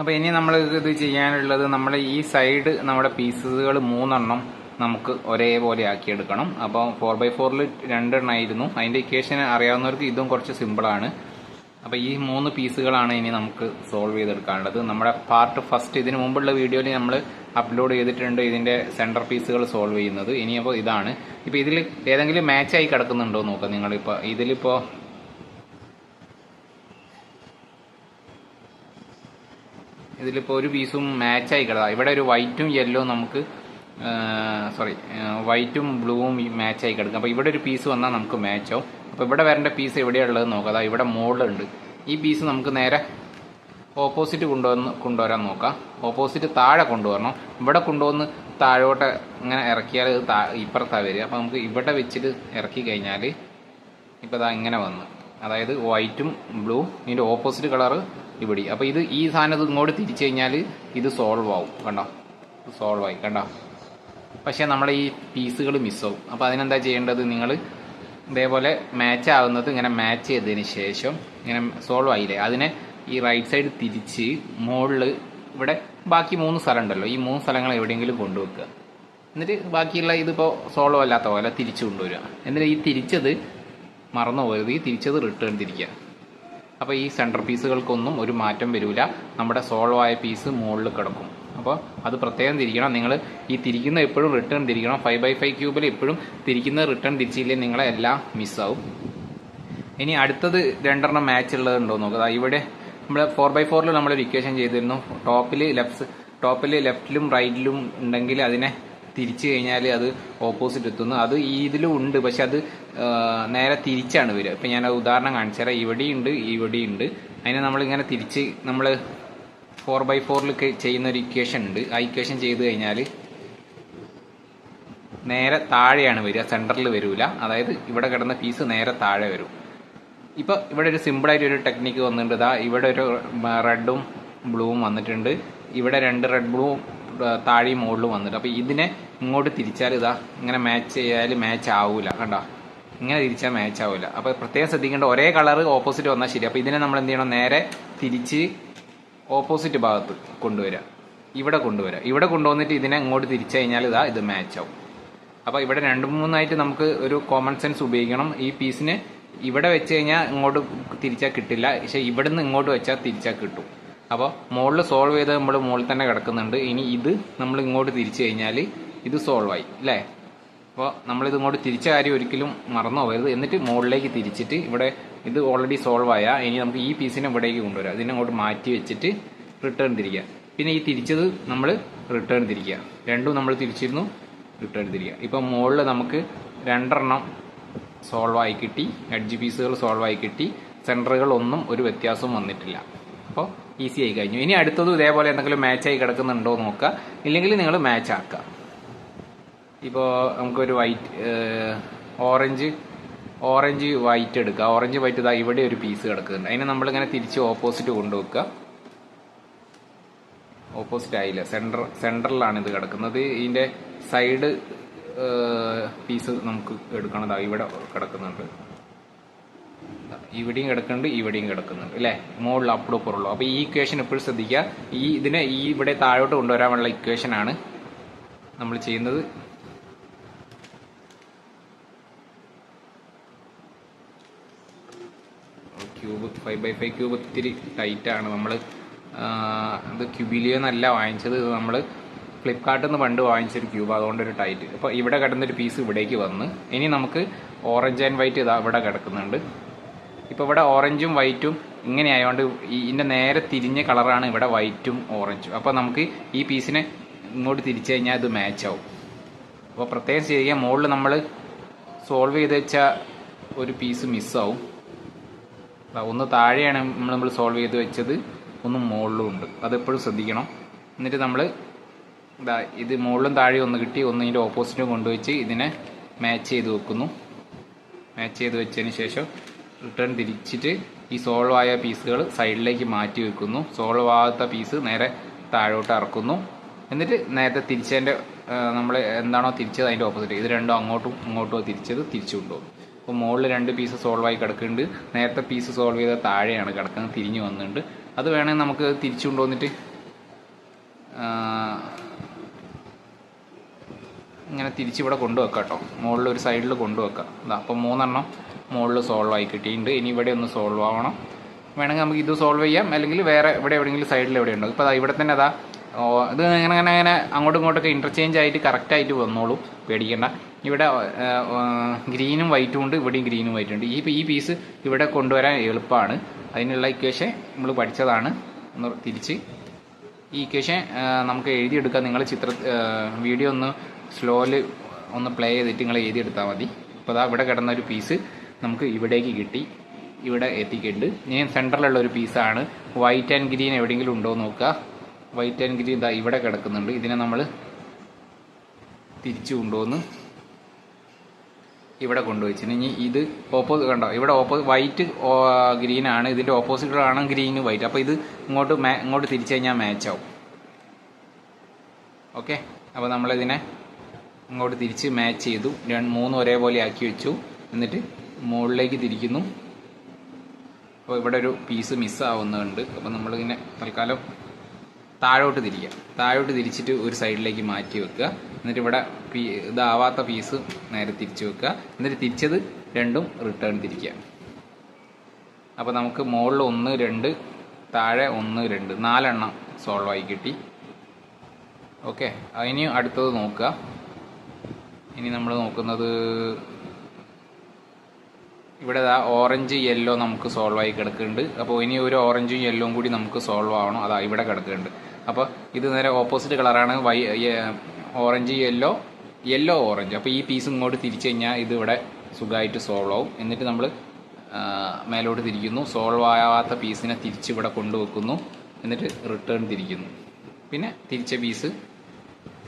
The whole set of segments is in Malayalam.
അപ്പോൾ ഇനി നമ്മൾ ഇത് ചെയ്യാനുള്ളത് നമ്മുടെ ഈ സൈഡ് നമ്മുടെ പീസസുകൾ മൂന്നെണ്ണം നമുക്ക് ഒരേപോലെ ആക്കിയെടുക്കണം. അപ്പോൾ ഫോർ ബൈ ഫോറിൽ രണ്ടെണ്ണമായിരുന്നു അതിന്റെ ഇക്വേഷൻ അറിയാവുന്നവർക്ക് ഇതും കുറച്ച് സിമ്പിളാണ് അപ്പോൾ ഈ മൂന്ന് പീസുകളാണ് ഇനി നമുക്ക് സോൾവ് ചെയ്തെടുക്കാനുള്ളത്. നമ്മുടെ പാർട്ട് ഫസ്റ്റ് ഇതിന് മുമ്പുള്ള വീഡിയോയിൽ നമ്മൾ അപ്ലോഡ് ചെയ്തിട്ടുണ്ട് ഇതിന്റെ സെന്റർ പീസുകൾ സോൾവ് ചെയ്യുന്നത്. ഇനിയപ്പോൾ ഇതാണ്. ഇപ്പോൾ ഇതിൽ ഏതെങ്കിലും മാച്ചായി കിടക്കുന്നുണ്ടോ നോക്കാം നിങ്ങളിപ്പോൾ ഇതിലിപ്പോൾ ഇതിലിപ്പോൾ ഒരു പീസും മാച്ചായി കിടക്കാം ഇവിടെ ഒരു വൈറ്റും യെല്ലോ നമുക്ക് സോറി വൈറ്റും ബ്ലൂവും മാച്ചായി കിടക്കും. അപ്പോൾ ഇവിടെ ഒരു പീസ് വന്നാൽ നമുക്ക് മാച്ചാവും അപ്പോൾ ഇവിടെ വരേണ്ട പീസ് എവിടെയുള്ളത് നോക്കാം. അതാ ഇവിടെ മുകളിലുണ്ട് ഈ പീസ് നമുക്ക് നേരെ ഓപ്പോസിറ്റ് കൊണ്ടുവന്ന് കൊണ്ടുവരാൻ നോക്കാം. ഓപ്പോസിറ്റ് താഴെ കൊണ്ടുവരണം. ഇവിടെ കൊണ്ടുവന്ന് താഴോട്ട് ഇങ്ങനെ ഇറക്കിയാൽ ഇപ്പുറത്താണ് വരിക. അപ്പോൾ നമുക്ക് ഇവിടെ വെച്ചിട്ട് ഇറക്കി കഴിഞ്ഞാൽ ഇപ്പോൾ ഇതാ ഇങ്ങനെ വന്നു. അതായത് വൈറ്റും ബ്ലൂ ഇതിന്റെ ഓപ്പോസിറ്റ് കളർ ഇവിടെ. അപ്പോൾ ഇത് ഈ സാധനം ഇങ്ങോട്ട് തിരിച്ചു കഴിഞ്ഞാൽ ഇത് സോൾവ് ആവും കണ്ടോ? സോൾവ് ആയി കണ്ടോ? പക്ഷേ നമ്മളെ ഈ പീസുകൾ മിസ്സാവും അപ്പോൾ അതിനെന്താ ചെയ്യേണ്ടത് നിങ്ങൾ ഇതേപോലെ മാച്ച് ആവുന്നത് ഇങ്ങനെ മാച്ച് ചെയ്തതിന് ശേഷം ഇങ്ങനെ സോൾവ് ആയില്ലേ? അതിനെ ഈ റൈറ്റ് സൈഡ് തിരിച്ച് മുകളിൽ ഇവിടെ ബാക്കി മൂന്ന് സ്ഥലം ഉണ്ടല്ലോ. ഈ മൂന്ന് സ്ഥലങ്ങൾ എവിടെയെങ്കിലും കൊണ്ടുവെക്കുക. എന്നിട്ട് ബാക്കിയുള്ള ഇതിപ്പോൾ സോൾവ് അല്ലാത്ത പോലെ തിരിച്ചു കൊണ്ടുവരിക. എന്നിട്ട് ഈ തിരിച്ചത് മറന്നു പോകരുത് ഈ തിരിച്ചത് റിട്ടേൺ തിരിക്കുക. അപ്പോൾ ഈ സെന്റർ പീസുകൾക്കൊന്നും ഒരു മാറ്റം വരില്ല നമ്മുടെ സോൾവ് ആയ പീസ് മുകളിൽ കിടക്കും. അപ്പോൾ അത് പ്രത്യേകം തിരിക്കണം. നിങ്ങൾ ഈ തിരിക്കുന്ന എപ്പോഴും റിട്ടേൺ തിരിക്കണം. ഫൈവ് ബൈ ഫൈവ് ക്യൂബിൽ എപ്പോഴും തിരിക്കുന്ന റിട്ടേൺ തിരിച്ചില്ലേ നിങ്ങളെ എല്ലാം മിസ്സാവും ഇനി അടുത്തത് രണ്ടെണ്ണം മാച്ച് ഉള്ളതുണ്ടോ നോക്കുക ഇവിടെ നമ്മൾ ഫോർ ബൈ ഫോറിൽ നമ്മളൊരു ഇക്വേഷൻ ചെയ്തിരുന്നു. ടോപ്പിൽ ലെഫ്റ്റ് ടോപ്പിൽ ലെഫ്റ്റിലും റൈറ്റിലും ഉണ്ടെങ്കിൽ അതിനെ തിരിച്ചു കഴിഞ്ഞാൽ അത് ഓപ്പോസിറ്റ് എത്തുന്നു. അത് ഈ ഇതിലും ഉണ്ട്. പക്ഷെ അത് നേരെ തിരിച്ചാണ് വരിക. ഇപ്പം ഞാൻ ഉദാഹരണം കാണിച്ചു തരാം. ഇവിടെയുണ്ട് ഇവിടെയുണ്ട്. അതിനെ നമ്മളിങ്ങനെ തിരിച്ച് നമ്മൾ ഫോർ ബൈ ഫോറിൽ ചെയ്യുന്ന ഒരു ഇക്വേഷൻ ഉണ്ട്. ആ ഇക്വേഷൻ ചെയ്ത് കഴിഞ്ഞാൽ നേരെ താഴെയാണ് വരിക. സെന്ററിൽ വരില്ല അതായത് ഇവിടെ കിടന്ന പീസ് നേരെ താഴെ വരും. ഇപ്പോൾ ഇവിടെ ഒരു സിമ്പിളായിട്ട് ഒരു ടെക്നിക്ക് വന്നിട്ടുണ്ട്. ഇതാ ഇവിടെ ഒരു റെഡും ബ്ലൂവും വന്നിട്ടുണ്ട്. ഇവിടെ രണ്ട് റെഡ് ബ്ലൂവും താഴെയും മുകളിലും വന്നിട്ട്. അപ്പോൾ ഇതിനെ ഇങ്ങോട്ട് തിരിച്ചാൽ ഇതാ ഇങ്ങനെ മാച്ച് ചെയ്യാൽ മാച്ച് ആവൂല കണ്ടോ? ഇങ്ങനെ തിരിച്ചാൽ മാച്ച് ആവില്ല അപ്പോൾ പ്രത്യേകം ശ്രദ്ധിക്കേണ്ട ഒരേ കളർ ഓപ്പോസിറ്റ് വന്നാൽ ശരി. അപ്പോൾ ഇതിനെ നമ്മൾ എന്ത് ചെയ്യണം? നേരെ തിരിച്ച് ഓപ്പോസിറ്റ് ഭാഗത്ത് കൊണ്ടുവരിക. ഇവിടെ കൊണ്ടുവരിക. ഇവിടെ കൊണ്ടുവന്നിട്ട് ഇതിനെ ഇങ്ങോട്ട് തിരിച്ചു കഴിഞ്ഞാൽ ഇതാ ഇത് മാച്ച് ആവും. അപ്പോൾ ഇവിടെ രണ്ട് മൂന്നായിട്ട് നമുക്ക് ഒരു കോമൺ സെൻസ് ഉപയോഗിക്കണം. ഈ പീസിന് ഇവിടെ വെച്ച് കഴിഞ്ഞാൽ ഇങ്ങോട്ട് തിരിച്ചാൽ കിട്ടില്ല. പക്ഷേ ഇവിടുന്ന് ഇങ്ങോട്ട് വെച്ചാൽ തിരിച്ചാൽ കിട്ടും. അപ്പോൾ മുകളിൽ സോൾവ് ചെയ്ത് നമ്മൾ മുകളിൽ തന്നെ കിടക്കുന്നുണ്ട്. ഇനി ഇത് നമ്മൾ ഇങ്ങോട്ട് തിരിച്ചു കഴിഞ്ഞാൽ ഇത് സോൾവ് ആയി അല്ലേ? അപ്പോൾ നമ്മളിത് ഇങ്ങോട്ട് തിരിച്ച കാര്യം ഒരിക്കലും മറന്നു പോകരുത്. എന്നിട്ട് മുകളിലേക്ക് തിരിച്ചിട്ട് ഇവിടെ ഇത് ഓൾറെഡി സോൾവ് ആയ ഇനി നമുക്ക് ഈ പീസിനെ ഇവിടേക്ക് കൊണ്ടുവരാം. ഇതിനെ അങ്ങോട്ട് മാറ്റി വെച്ചിട്ട് റിട്ടേൺ തിരിക്കുക. പിന്നെ ഈ തിരിച്ചത് നമ്മൾ റിട്ടേൺ തിരിക്കുക. രണ്ടും നമ്മൾ തിരിച്ചിരുന്നു റിട്ടേൺ തിരിക്കുക. ഇപ്പം മുകളിൽ നമുക്ക് രണ്ടെണ്ണം സോൾവ് ആയി കിട്ടി. എഡ്ജ് പീസുകൾ സോൾവ് ആയി കിട്ടി. സെന്ററുകളൊന്നും ഒരു വ്യത്യാസവും വന്നിട്ടില്ല. അപ്പോൾ ഈസി ആയി കഴിഞ്ഞു. ഇനി അടുത്തതും ഇതേപോലെ എന്തെങ്കിലും മാച്ച് ആയി കിടക്കുന്നുണ്ടോ നോക്കുക. ഇല്ലെങ്കിൽ നിങ്ങൾ മാച്ച് ആക്കുക. ഇപ്പോൾ നമുക്കൊരു വൈറ്റ് ഓറഞ്ച് ഓറഞ്ച് വൈറ്റ് എടുക്കുക. ഓറഞ്ച് വൈറ്റ് ഇതാ ഇവിടെ ഒരു പീസ് കിടക്കുന്നുണ്ട്. അതിനെ നമ്മളിങ്ങനെ തിരിച്ച് ഓപ്പോസിറ്റ് കൊണ്ടുവെക്കുക. ഓപ്പോസിറ്റ് ആയില്ല? സെന്റർ സെന്ററിലാണ് ഇത് കിടക്കുന്നത്. ഇതിന്റെ സൈഡ് പീസ് നമുക്ക് എടുക്കണതാണ് ഇവിടെ കിടക്കുന്നുണ്ട്. ഇവിടെയും കിടക്കുന്നുണ്ട് ഇവിടെയും കിടക്കുന്നുണ്ട് അല്ലേ മുകളിൽ അപ്പുറം ഇപ്പുറമുള്ളൂ അപ്പോൾ ഈ ഇക്വേഷൻ എപ്പോഴും ശ്രദ്ധിക്കുക. ഈ ഇതിനെ ഈ ഇവിടെ താഴോട്ട് കൊണ്ടുവരാനുള്ള ഇക്വേഷൻ ആണ് നമ്മൾ ചെയ്യുന്നത്. Cube five by five cube ഒത്തിരി ടൈറ്റാണ് നമ്മൾ അത് ക്യൂബിലിയോ എന്നല്ല വാങ്ങിച്ചത്. ഇത് നമ്മൾ ഫ്ലിപ്കാർട്ടിൽ നിന്ന് പണ്ട് വാങ്ങിച്ചൊരു ക്യൂബ്. അതുകൊണ്ടൊരു ടൈറ്റ് അപ്പോൾ ഇവിടെ കിടന്നൊരു പീസ് ഇവിടേക്ക് വന്ന്. ഇനി നമുക്ക് ഓറഞ്ച് ആൻഡ് വൈറ്റ് ഇതാ ഇവിടെ കിടക്കുന്നുണ്ട്. ഇപ്പോൾ ഇവിടെ ഓറഞ്ചും വൈറ്റും ഇങ്ങനെ ആയതുകൊണ്ട് ഇതിന്റെ നേരെ തിരിഞ്ഞ കളറാണ് ഇവിടെ വൈറ്റും ഓറഞ്ചും. അപ്പോൾ നമുക്ക് ഈ പീസിനെ ഇങ്ങോട്ട് തിരിച്ചു കഴിഞ്ഞാൽ ഇത് മാച്ച് ആവും. അപ്പോൾ പ്രത്യേകം ചെയ്യുക മുകളിൽ നമ്മൾ സോൾവ് ചെയ്ത് വെച്ച ഒരു പീസ് മിസ്സാവും ഒന്ന് താഴെയാണ് നമ്മൾ നമ്മൾ സോൾവ് ചെയ്ത് വെച്ചത്. ഒന്ന് മുകളിലും ഉണ്ട്. അതെപ്പോഴും ശ്രദ്ധിക്കണം. എന്നിട്ട് നമ്മൾ ഇതാ ഇത് മുകളിലും താഴെ ഒന്ന് കിട്ടി. ഒന്ന് ഇതിന്റെ ഓപ്പോസിറ്റും കൊണ്ടുവച്ച് ഇതിനെ മാച്ച് ചെയ്ത് വെക്കുന്നു. മാച്ച് ചെയ്ത് വെച്ചതിന് ശേഷം റിട്ടേൺ തിരിച്ചിട്ട് ഈ സോൾവ് ആയ പീസുകൾ സൈഡിലേക്ക് മാറ്റി വെക്കുന്നു. സോൾവ് ആകാത്ത പീസ് നേരെ താഴോട്ട് ഇറക്കുന്നു. എന്നിട്ട് നേരത്തെ തിരിച്ചതിന്റെ നമ്മൾ എന്താണോ തിരിച്ചത് അതിന്റെ ഓപ്പോസിറ്റ് ഇത് രണ്ടോ അങ്ങോട്ടും ഇങ്ങോട്ടോ തിരിച്ചത് തിരിച്ചു കൊണ്ടുപോകും. അപ്പോൾ മുകളിൽ രണ്ട് പീസ് സോൾവ് ആയി കിടക്കുന്നുണ്ട്. നേരത്തെ പീസ് സോൾവ് ചെയ്ത താഴെയാണ് കിടക്കുന്നത് തിരിഞ്ഞു വന്നിട്ടുണ്ട്. അത് വേണമെങ്കിൽ നമുക്ക് തിരിച്ചു കൊണ്ടുവന്നിട്ട് ഇങ്ങനെ തിരിച്ചിവിടെ കൊണ്ടുവെക്കാം കേട്ടോ. മുകളിൽ ഒരു സൈഡിൽ കൊണ്ടുവെക്കാം. അപ്പോൾ മൂന്നെണ്ണം മുകളിൽ സോൾവ് ആയി കിട്ടിയിട്ടുണ്ട്. ഇനി ഇവിടെ ഒന്ന് സോൾവ് ആവണം. വേണമെങ്കിൽ നമുക്ക് ഇത് സോൾവ് ചെയ്യാം. അല്ലെങ്കിൽ വേറെ ഇവിടെ എവിടെയെങ്കിലും സൈഡിൽ എവിടെ ഉണ്ടോ? ഇപ്പോൾ ഇവിടെ തന്നെ അതാ ഇത് ഇങ്ങനെ അങ്ങനെ അങ്ങനെ അങ്ങോട്ടും ഇങ്ങോട്ടൊക്കെ ഇന്റർചേഞ്ച് ആയിട്ട് കറക്റ്റായിട്ട് വന്നോളൂ. പേടിക്കേണ്ട. ഇവിടെ ഗ്രീനും വൈറ്റും ഉണ്ട്. ഇവിടെയും ഗ്രീനും വൈറ്റും ഉണ്ട്. ഈ ഈ പീസ് ഇവിടെ കൊണ്ടുവരാൻ എളുപ്പമാണ്. അതിനുള്ള ഇക്വേഷൻ നമ്മൾ പഠിച്ചതാണ്. ഒന്ന് തിരിച്ച്. ഈ ഇക്വേഷൻ നമുക്ക് എഴുതിയെടുക്കാം. നിങ്ങൾ ചിത്ര വീഡിയോ ഒന്ന് സ്ലോയിൽ ഒന്ന് പ്ലേ ചെയ്തിട്ട് നിങ്ങൾ എഴുതിയെടുത്താൽ മതി. അപ്പോൾ അതാ ഇവിടെ കിടന്ന ഒരു പീസ് നമുക്ക് ഇവിടേക്ക് കിട്ടി. ഇവിടെ എത്തിക്കുന്നുണ്ട് ഞാൻ സെന്ററിലുള്ള ഒരു പീസാണ് വൈറ്റ് ആൻഡ് ഗ്രീൻ എവിടെയെങ്കിലും ഉണ്ടോ നോക്കുക. വൈറ്റ് ആൻഡ് ഗ്രീൻ ഇതാ ഇവിടെ കിടക്കുന്നുണ്ട്. ഇതിനെ നമ്മൾ തിരിച്ചു കൊണ്ടുവന്ന് ഇവിടെ കൊണ്ടുവച്ചിന് ഇനി ഇത് ഓപ്പോസിറ്റ് കണ്ടോ? ഇവിടെ ഓപ്പോ വൈറ്റ് ഗ്രീൻ ആണ്. ഇതിന്റെ ഓപ്പോസിറ്റ് ആണ് ഗ്രീൻ വൈറ്റ് അപ്പോൾ ഇത് ഇങ്ങോട്ട് മാ- ഇങ്ങോട്ട് തിരിച്ചു കഴിഞ്ഞാൽ മാച്ച് ആവും. ഓക്കെ അപ്പോൾ നമ്മളിതിനെ ഇങ്ങോട്ട് തിരിച്ച് മാച്ച് ചെയ്തു. മൂന്ന് ഒരേപോലെ ആക്കി വെച്ചു. എന്നിട്ട് മുകളിലേക്ക് തിരിക്കുന്നു. അപ്പോൾ ഇവിടെ ഒരു പീസ് മിസ്സാവുന്നുണ്ട് അപ്പോൾ നമ്മളിങ്ങനെ തൽക്കാലം താഴോട്ട് തിരിക്കുക. താഴോട്ട് തിരിച്ചിട്ട് ഒരു സൈഡിലേക്ക് മാറ്റി വെക്കുക. എന്നിട്ട് ഇവിടെ പീ ഇതാവാത്ത പീസ് നേരെ തിരിച്ചു വെക്കുക. എന്നിട്ട് തിരിച്ചത് രണ്ടും റിട്ടേൺ തിരിക്കുക. അപ്പോൾ നമുക്ക് മുകളിൽ ഒന്ന് രണ്ട് താഴെ ഒന്ന് രണ്ട് നാലെണ്ണം സോൾവ് ആയി കിട്ടി. ഓക്കെ ഇനി അടുത്തത് നോക്കുക. ഇനി നമ്മൾ നോക്കുന്നത് ഇവിടെ ആ ഓറഞ്ച് യെല്ലോ നമുക്ക് സോൾവ് ആയി കിടക്കുന്നുണ്ട്. അപ്പോൾ ഇനി ഒരു ഓറഞ്ചും യെല്ലോയും കൂടി നമുക്ക് സോൾവ് ആവണം. അതാ ഇവിടെ കിടക്കുന്നുണ്ട്. അപ്പോൾ ഇത് നേരെ ഓപ്പോസിറ്റ് കളറാണ് വൈ ഓറഞ്ച് യെല്ലോ യെല്ലോ ഓറഞ്ച് അപ്പോൾ ഈ പീസ് ഇങ്ങോട്ട് തിരിച്ചു കഴിഞ്ഞാൽ ഇത് ഇവിടെ സുഖമായിട്ട് സോൾവ് ആവും. എന്നിട്ട് നമ്മൾ മേലോട്ട് തിരിക്കുന്നു. സോൾവ് ആവാത്ത പീസിനെ തിരിച്ച് ഇവിടെ കൊണ്ടുവെക്കുന്നു. എന്നിട്ട് റിട്ടേൺ തിരിക്കുന്നു. പിന്നെ തിരിച്ച പീസ്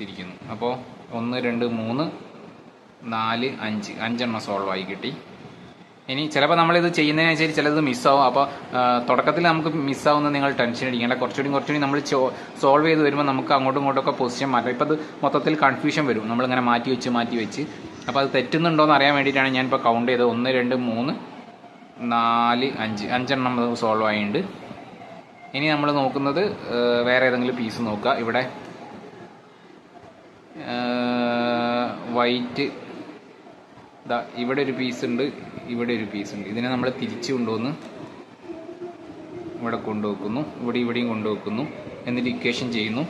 തിരിക്കുന്നു. അപ്പോൾ ഒന്ന് രണ്ട് മൂന്ന് നാല് അഞ്ച്. അഞ്ചെണ്ണം സോൾവ് ആയി കിട്ടി. ഇനി ചിലപ്പോൾ നമ്മളിത് ചെയ്യുന്നതിനനുസരിച്ച് ചിലത് മിസ്സാവും അപ്പോൾ തുടക്കത്തിൽ നമുക്ക് മിസ്സാവുന്ന നിങ്ങൾ ടെൻഷൻ അടിക്കേണ്ട. കുറച്ചുകൂടി കുറച്ചുകൂടി നമ്മൾ സോൾവ് ചെയ്ത് വരുമ്പോൾ നമുക്ക് അങ്ങോട്ടും ഇങ്ങോട്ടൊക്കെ പൊസിഷൻ മാറ്റാം. ഇപ്പോൾ അത് മൊത്തത്തിൽ കൺഫ്യൂഷൻ വരും. നമ്മളിങ്ങനെ മാറ്റി വെച്ച് മാറ്റി വെച്ച്. അപ്പോൾ അത് തെറ്റുന്നുണ്ടോ എന്ന് അറിയാൻ വേണ്ടിയിട്ടാണ് ഞാനിപ്പോൾ കൗണ്ട് ചെയ്തത്. ഒന്ന് രണ്ട് മൂന്ന് നാല് അഞ്ച്. അഞ്ചെണ്ണം സോൾവ് ആയിട്ടുണ്ട്. ഇനി നമ്മൾ നോക്കുന്നത് വേറെ ഏതെങ്കിലും പീസ് നോക്കുക. ഇവിടെ വൈറ്റ് ദാ ഇവിടെ ഒരു പീസ് ഉണ്ട് ഇവിടെ ഒരു പീസ് ഉണ്ട്. ഇതിനെ നമ്മൾ തിരിച്ചു കൊണ്ടുവന്ന് ഇവിടെ കൊണ്ടുവെക്കുന്നു ഇവിടെ ഇവിടെയും കൊണ്ടുവെക്കുന്നു എന്നിട്ട് ഇക്വേഷൻ ചെയ്യുന്നു.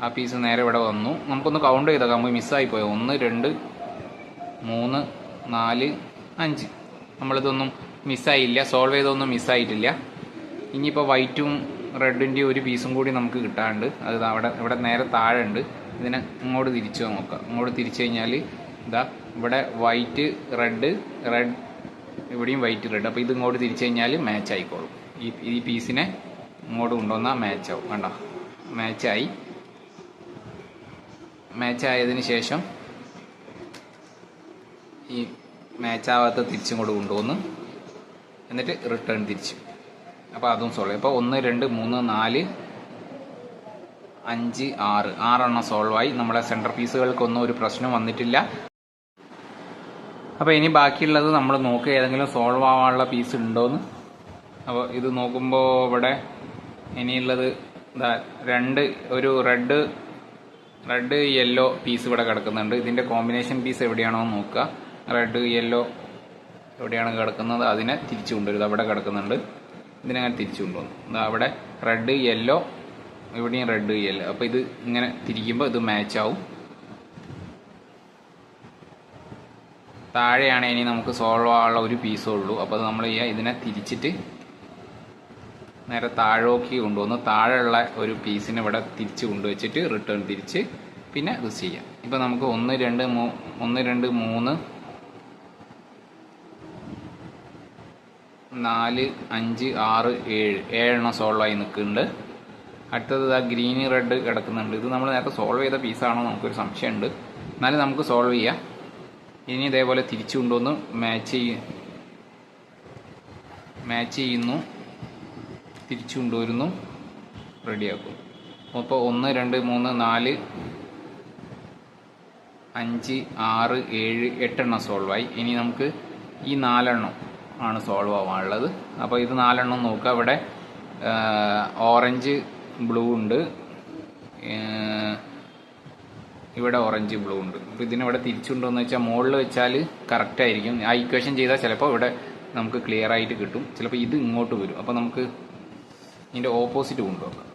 ആ പീസ് നേരെ ഇവിടെ വന്നു. നമുക്കൊന്ന് കൗണ്ട് ചെയ്താൽ കമ്പ് മിസ്സായി പോയോ ഒന്ന് രണ്ട് മൂന്ന് നാല് അഞ്ച്. നമ്മളിതൊന്നും മിസ്സായില്ല സോൾവ് ചെയ്തൊന്നും മിസ്സായിട്ടില്ല ഇനിയിപ്പോൾ വൈറ്റും റെഡിന്റെയും ഒരു പീസും കൂടി നമുക്ക് കിട്ടാണ്ട്. അത് അവിടെ ഇവിടെ നേരെ താഴെ ഉണ്ട് ഇതിനെ ഇങ്ങോട്ട് തിരിച്ചു നോക്കാം. ഇങ്ങോട്ട് തിരിച്ചു കഴിഞ്ഞാൽ ഇതാ ഇവിടെ വൈറ്റ് റെഡ് റെഡ് ഇവിടെയും വൈറ്റ് റെഡ് അപ്പോൾ ഇത് ഇങ്ങോട്ട് തിരിച്ചു കഴിഞ്ഞാൽ മാച്ച് ആയിക്കോളും. ഈ ഈ പീസിനെ ഇങ്ങോട്ട് കൊണ്ടുവന്നാൽ മാച്ച് ആവും. കണ്ടോ? മാച്ചായി മാച്ച് ആയതിന് ശേഷം ഈ മാച്ചാവാത്ത തിരിച്ചും കൂടെ കൊണ്ടുവന്ന് എന്നിട്ട് റിട്ടേൺ തിരിച്ചു. അപ്പോൾ അതും സോൾവ് അപ്പോൾ ഒന്ന് രണ്ട് മൂന്ന് നാല് അഞ്ച് ആറ്. ആറെണ്ണം സോൾവ് ആയി. നമ്മളെ സെന്റർ പീസുകൾക്കൊന്നും ഒരു പ്രശ്നം വന്നിട്ടില്ല. അപ്പോൾ ഇനി ബാക്കിയുള്ളത് നമ്മൾ നോക്കുക ഏതെങ്കിലും സോൾവ് ആവാനുള്ള പീസ് ഉണ്ടോയെന്ന് അപ്പോൾ ഇത് നോക്കുമ്പോൾ ഇവിടെ ഇനിയുള്ളത് രണ്ട് ഒരു റെഡ് റെഡ് യെല്ലോ പീസ് ഇവിടെ കിടക്കുന്നുണ്ട്. ഇതിന്റെ കോമ്പിനേഷൻ പീസ് എവിടെയാണോ നോക്കുക. റെഡ് യെല്ലോ എവിടെയാണ് കിടക്കുന്നത്? അതിനെ തിരിച്ചു കൊണ്ടുവരുത് അവിടെ കിടക്കുന്നുണ്ട്. ഇതിനെ അങ്ങനെ തിരിച്ചു കൊണ്ടുവന്നു. അവിടെ റെഡ് യെല്ലോ ഇവിടെയും റെഡ് യെല്ലോ അപ്പോൾ ഇത് ഇങ്ങനെ തിരിക്കുമ്പോൾ ഇത് മാച്ച് ആവും. താഴെയാണ് ഇനി നമുക്ക് സോൾവ് ആവാനുള്ള ഒരു പീസേ ഉള്ളൂ. അപ്പോൾ നമ്മൾ ചെയ്യുക ഇതിനെ തിരിച്ചിട്ട് നേരെ താഴോക്കി കൊണ്ടുവന്ന് താഴെയുള്ള ഒരു പീസിനെ ഇവിടെ തിരിച്ച് കൊണ്ടുവച്ചിട്ട് റിട്ടേൺ തിരിച്ച് പിന്നെ ഇത് ചെയ്യാം. ഇപ്പം നമുക്ക് ഒന്ന് രണ്ട് മൂ ഒന്ന് രണ്ട് മൂന്ന് നാല് അഞ്ച് ആറ് ഏഴ്. ഏഴെണ്ണം സോൾവ് ആയി നിൽക്കുന്നുണ്ട്. അടുത്തത് ആ ഗ്രീൻ റെഡ് കിടക്കുന്നുണ്ട്. ഇത് നമ്മൾ നേരത്തെ സോൾവ് ചെയ്ത പീസാണോ നമുക്കൊരു സംശയമുണ്ട്. എന്നാലും നമുക്ക് സോൾവ് ചെയ്യാം. ഇനി ഇതേപോലെ തിരിച്ചു കൊണ്ടുവന്ന് മാച്ച് ചെയ്യ മാച്ച് ചെയ്യുന്നു. തിരിച്ചു കൊണ്ടുവരുന്നു. റെഡിയാക്കും അപ്പോൾ ഒന്ന് രണ്ട് മൂന്ന് നാല് അഞ്ച് ആറ് ഏഴ് എട്ടെണ്ണം സോൾവായി ഇനി നമുക്ക് ഈ നാലെണ്ണം ആണ് സോൾവ് ആവാനുള്ളത്. അപ്പോൾ ഇത് നാലെണ്ണം നോക്കുക. ഇവിടെ ഓറഞ്ച് ബ്ലൂ ഉണ്ട്. ഇവിടെ ഓറഞ്ച് ബ്ലൂ ഉണ്ട്. അപ്പോൾ ഇതിനിവിടെ തിരിച്ചുണ്ടോയെന്ന് വെച്ചാൽ മുകളിൽ വെച്ചാൽ കറക്റ്റ് ആയിരിക്കും. ആ ഇക്വേഷൻ ചെയ്താൽ ചിലപ്പോൾ ഇവിടെ നമുക്ക് ക്ലിയർ ആയിട്ട് കിട്ടും. ചിലപ്പോൾ ഇത് ഇങ്ങോട്ട് വരും. അപ്പോൾ നമുക്ക് ഇതിന്റെ ഓപ്പോസിറ്റ് കൊണ്ടുപോകാം.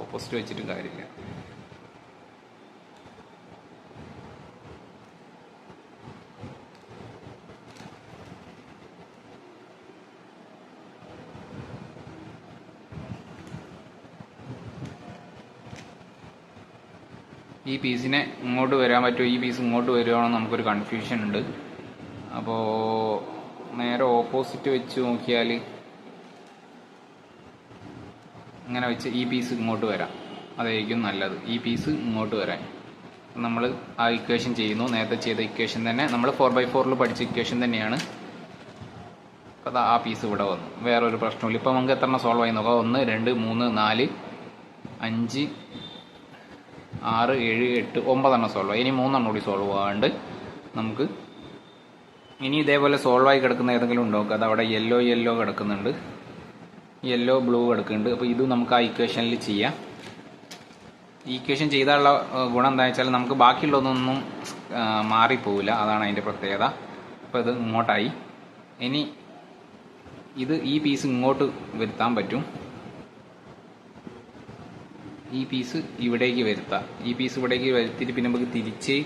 ഓപ്പോസിറ്റ് വെച്ചിട്ടും കാര്യമില്ല. ഈ പീസിനെ ഇങ്ങോട്ട് വരാൻ പറ്റുമോ? ഈ പീസ് ഇങ്ങോട്ട് വരുവാണോ നമുക്കൊരു കൺഫ്യൂഷൻ ഉണ്ട്. അപ്പോൾ നേരെ ഓപ്പോസിറ്റ് വെച്ച് നോക്കിയാൽ ഇങ്ങനെ വെച്ച് ഈ പീസ് ഇങ്ങോട്ട് വരാം. അതായിരിക്കും നല്ലത്. ഈ പീസ് ഇങ്ങോട്ട് വരാൻ. നമ്മൾ ആ ഇക്വേഷൻ ചെയ്യുന്നു. നേരത്തെ ചെയ്ത ഇക്വേഷൻ തന്നെ. നമ്മൾ ഫോർ ബൈ ഫോറിൽ പഠിച്ച ഇക്വേഷൻ തന്നെയാണ്. അപ്പോൾ ആ പീസ് ഇവിടെ വന്നു. വേറൊരു പ്രശ്നമില്ല ഇപ്പോൾ നമുക്ക് എത്ര സോൾവ് ആയി നോക്കാം? ഒന്ന് രണ്ട് മൂന്ന് നാല് അഞ്ച് ആറ് ഏഴ് എട്ട് ഒമ്പതെണ്ണം സോൾവ് ഇനി മൂന്നെണ്ണം കൂടി സോൾവ് ആകാണ്ട് നമുക്ക് ഇനി ഇതേപോലെ സോൾവ് ആയി കിടക്കുന്ന ഏതെങ്കിലും ഉണ്ടോ? അത് അവിടെ യെല്ലോ യെല്ലോ കിടക്കുന്നുണ്ട്. യെല്ലോ ബ്ലൂ കിടക്കുന്നുണ്ട്. അപ്പോൾ ഇത് നമുക്ക് ആ ഇക്വേഷനിൽ ചെയ്യാം. ഈ ഇക്വേഷൻ ചെയ്താലുള്ള ഗുണം എന്താ വെച്ചാൽ നമുക്ക് ബാക്കിയുള്ളതൊന്നും മാറിപ്പോവില്ല. അതാണ് അതിന്റെ പ്രത്യേകത. അപ്പോൾ ഇത് ഇങ്ങോട്ടായി. ഇനി ഇത് ഈ പീസ് ഇങ്ങോട്ട് വരുത്താൻ പറ്റും. ഈ പീസ് ഇവിടേക്ക് വരുത്താം. ഈ പീസ് ഇവിടേക്ക് വരുത്തിയിട്ട് പിന്നെ നമുക്ക് തിരിച്ച്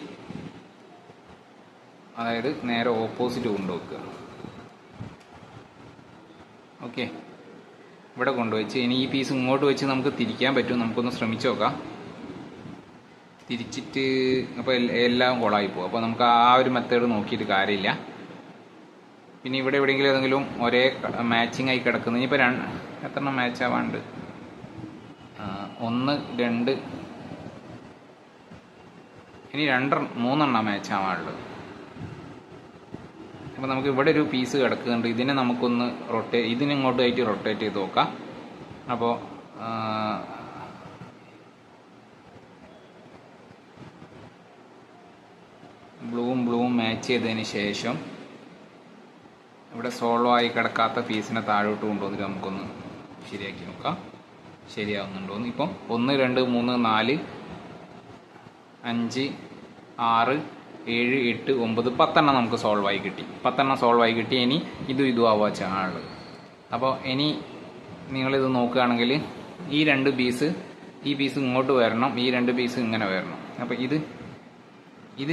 അതായത് നേരെ ഓപ്പോസിറ്റ് കൊണ്ടുവെക്കുക. ഓക്കെ ഇവിടെ കൊണ്ടുവച്ച് ഇനി ഈ പീസ് ഇങ്ങോട്ട് വെച്ച് നമുക്ക് തിരിക്കാൻ പറ്റും നമുക്കൊന്ന് ശ്രമിച്ചു നോക്കാം. തിരിച്ചിട്ട് അപ്പോൾ എല്ലാം കോളായി പോകും. അപ്പോൾ നമുക്ക് ആ ഒരു മെത്തേഡ് നോക്കിയിട്ട് കാര്യമില്ല. പിന്നെ ഇവിടെ എവിടെയെങ്കിലും ഏതെങ്കിലും ഒരേ മാച്ചിങ് ആയി കിടക്കുന്നത് ഇനിയിപ്പോൾ രണ്ട് എത്ര മാച്ച് ആവാണ്ട്? ഒന്ന് രണ്ട്. ഇനി രണ്ട് മൂന്നെണ്ണം മാച്ച് ആവാനുള്ളത് അപ്പോൾ നമുക്ക് ഇവിടെ ഒരു പീസ് കിടക്കുന്നുണ്ട്. ഇതിനെ നമുക്കൊന്ന് റൊട്ടേറ്റ് ഇതിനിങ്ങോട്ടായിട്ട് റൊട്ടേറ്റ് ചെയ്ത് നോക്കാം. അപ്പോൾ ബ്ലൂവും ബ്ലൂവും മാച്ച് ചെയ്തതിന് ശേഷം ഇവിടെ സോളോ ആയി കിടക്കാത്ത പീസിനെ താഴോട്ട് കൊണ്ടുവന്നിട്ട് നമുക്കൊന്ന് ശരിയാക്കി നോക്കാം. ശരിയാവുന്നുണ്ടോ. ഇപ്പം ഒന്ന് രണ്ട് മൂന്ന് നാല് അഞ്ച് ആറ് ഏഴ് എട്ട് ഒമ്പത് പത്തെണ്ണം നമുക്ക് സോൾവ് ആയി കിട്ടി. പത്തെണ്ണം സോൾവ് ആയി കിട്ടി ഇനി ഇതും ഇതും ആവാ ചാണുള്ളത് അപ്പോൾ ഇനി നിങ്ങളിത് നോക്കുകയാണെങ്കിൽ ഈ രണ്ട് പീസ് ഈ പീസ് ഇങ്ങോട്ട് വരണം ഈ രണ്ട് പീസ് ഇങ്ങനെ വരണം. അപ്പോൾ ഇത് ഇത്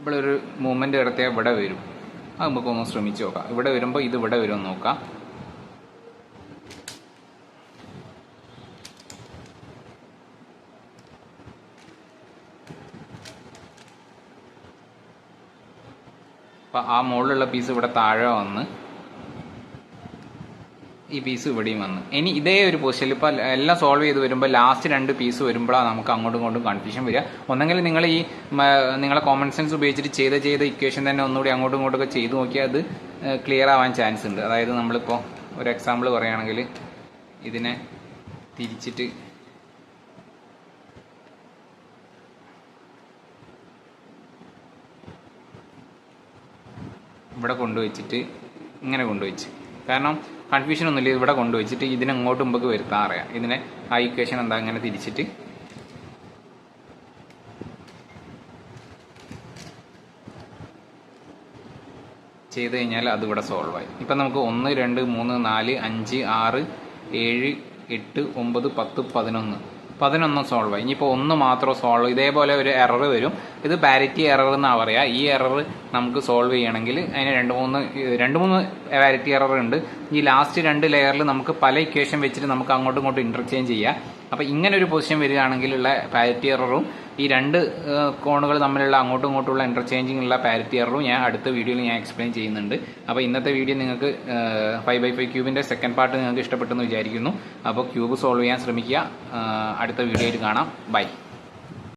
ഇവിടെ ഒരു മൂവ്മെന്റ് നടത്തിയാൽ ഇവിടെ വരും. അത് നമുക്കൊന്ന് ശ്രമിച്ച് നോക്കാം. ഇവിടെ വരുമ്പോൾ ഇത് ഇവിടെ വരുമെന്ന് നോക്കാം. അപ്പം ആ മുകളിലുള്ള പീസ് ഇവിടെ താഴെ വന്ന് ഈ പീസ് ഇവിടെയും വന്ന്. ഇനി ഇതേ ഒരു പൊസിഷനിൽ ഇപ്പോൾ എല്ലാം സോൾവ് ചെയ്ത് വരുമ്പോൾ ലാസ്റ്റ് രണ്ട് പീസ് വരുമ്പോഴാണ് നമുക്ക് അങ്ങോട്ടും ഇങ്ങോട്ടും കൺഫ്യൂഷൻ വരിക. ഒന്നെങ്കിൽ നിങ്ങൾ ഈ നിങ്ങളെ കോമൺ സെൻസ് ഉപയോഗിച്ചിട്ട് ചെയ്ത ചെയ്ത ഇക്വേഷൻ തന്നെ ഒന്നുകൂടി അങ്ങോട്ടും ഇങ്ങോട്ടൊക്കെ ചെയ്ത് നോക്കിയാൽ അത് ക്ലിയർ ആവാൻ ചാൻസ് ഉണ്ട്. അതായത് നമ്മളിപ്പോൾ ഒരു എക്സാമ്പിൾ പറയുകയാണെങ്കിൽ ഇതിനെ തിരിച്ചിട്ട് ഇവിടെ കൊണ്ടുവച്ചിട്ട് ഇങ്ങനെ കൊണ്ടുവച്ച്. കാരണം കൺഫ്യൂഷൻ ഒന്നുമില്ല ഇവിടെ കൊണ്ടുവച്ചിട്ട് ഇതിനെ അങ്ങോട്ട് മുമ്പ് വരുത്താൻ അറിയാം. ഇതിനെ ആ ഇക്വേഷൻ എന്താ അങ്ങനെ തിരിച്ചിട്ട്. ചെയ്ത് കഴിഞ്ഞാൽ അത് ഇവിടെ സോൾവ് ആയി. ഇപ്പം നമുക്ക് ഒന്ന് രണ്ട് മൂന്ന് നാല് അഞ്ച് ആറ് ഏഴ് എട്ട് ഒമ്പത് പത്ത് പതിനൊന്ന്. പതിനൊന്ന് സോൾവ് ആയി. ഇനിയിപ്പോൾ ഒന്ന് മാത്രം സോൾവ് ഇതേപോലെ ഒരു എറർ വരും. ഇത് പാരിറ്റി എറർ എന്നാണ് പറയുക ഈ എറർ നമുക്ക് സോൾവ് ചെയ്യണമെങ്കിൽ അതിന് രണ്ട് മൂന്ന് രണ്ട് മൂന്ന് പാരിറ്റി എറർ ഉണ്ട്. ഈ ലാസ്റ്റ് രണ്ട് ലെയറിൽ നമുക്ക് പല ഇക്വേഷൻ വെച്ചിട്ട് നമുക്ക് അങ്ങോട്ടും ഇങ്ങോട്ടും ഇന്റർചേഞ്ച് ചെയ്യാം. അപ്പോൾ ഇങ്ങനെ ഒരു പൊസിഷൻ വരികയാണെങ്കിലുള്ള പാരിറ്റി എററും ഈ രണ്ട് കോണുകൾ തമ്മിലുള്ള അങ്ങോട്ടും ഇങ്ങോട്ടുള്ള ഇന്റർചേഞ്ചിങ് ഉള്ള പാരിറ്റി എററും ഞാൻ അടുത്ത വീഡിയോയിൽ ഞാൻ എക്സ്പ്ലെയിൻ ചെയ്യുന്നുണ്ട്. അപ്പോൾ ഇന്നത്തെ വീഡിയോ നിങ്ങൾക്ക് ഫൈവ് ബൈ ഫൈവ് ക്യൂബിന്റെ സെക്കൻഡ് പാർട്ട് നിങ്ങൾക്ക് ഇഷ്ടപ്പെട്ടെന്ന് വിചാരിക്കുന്നു. അപ്പോൾ ക്യൂബ് സോൾവ് ചെയ്യാൻ ശ്രമിക്കുക. അടുത്ത വീഡിയോയിൽ കാണാം. ബൈ